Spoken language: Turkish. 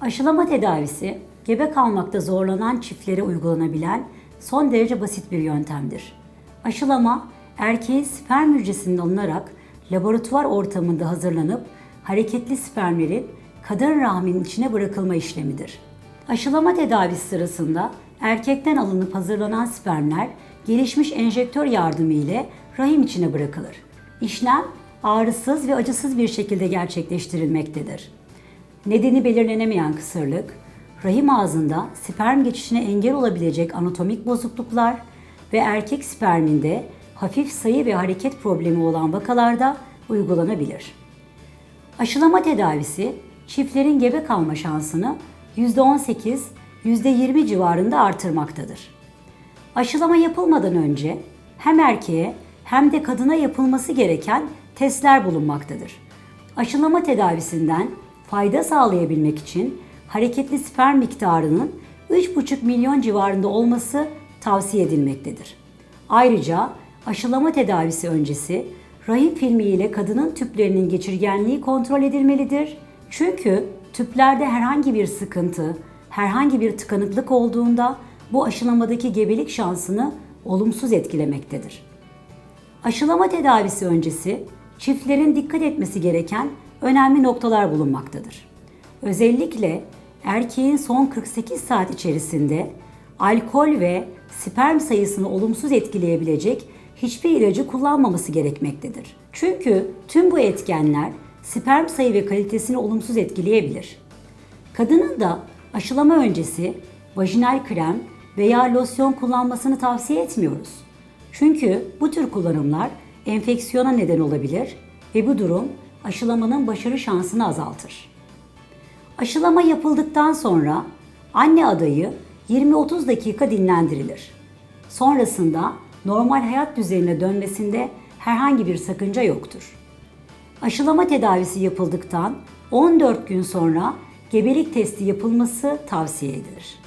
Aşılama tedavisi, gebe kalmakta zorlanan çiftlere uygulanabilen son derece basit bir yöntemdir. Aşılama, erkeğin sperm hücresinden alınarak laboratuvar ortamında hazırlanıp hareketli spermlerin kadın rahminin içine bırakılma işlemidir. Aşılama tedavisi sırasında erkekten alınıp hazırlanan spermler gelişmiş enjektör yardımı ile rahim içine bırakılır. İşlem ağrısız ve acısız bir şekilde gerçekleştirilmektedir. Nedeni belirlenemeyen kısırlık, rahim ağzında sperm geçişine engel olabilecek anatomik bozukluklar ve erkek sperminde hafif sayı ve hareket problemi olan vakalarda uygulanabilir. Aşılama tedavisi çiftlerin gebe kalma şansını %18, %20 civarında artırmaktadır. Aşılama yapılmadan önce hem erkeğe hem de kadına yapılması gereken testler bulunmaktadır. Aşılama tedavisinden fayda sağlayabilmek için hareketli sperm miktarının 3,5 milyon civarında olması tavsiye edilmektedir. Ayrıca aşılama tedavisi öncesi rahim filmi ile kadının tüplerinin geçirgenliği kontrol edilmelidir. Çünkü tüplerde herhangi bir sıkıntı, herhangi bir tıkanıklık olduğunda bu aşılamadaki gebelik şansını olumsuz etkilemektedir. Aşılama tedavisi öncesi çiftlerin dikkat etmesi gereken önemli noktalar bulunmaktadır. Özellikle erkeğin son 48 saat içerisinde alkol ve sperm sayısını olumsuz etkileyebilecek hiçbir ilacı kullanmaması gerekmektedir. Çünkü tüm bu etkenler sperm sayı ve kalitesini olumsuz etkileyebilir. Kadının da aşılama öncesi vajinal krem veya losyon kullanmasını tavsiye etmiyoruz. Çünkü bu tür kullanımlar enfeksiyona neden olabilir ve bu durum aşılamanın başarı şansını azaltır. Aşılama yapıldıktan sonra anne adayı 20-30 dakika dinlendirilir. Sonrasında normal hayat düzenine dönmesinde herhangi bir sakınca yoktur. Aşılama tedavisi yapıldıktan 14 gün sonra gebelik testi yapılması tavsiye edilir.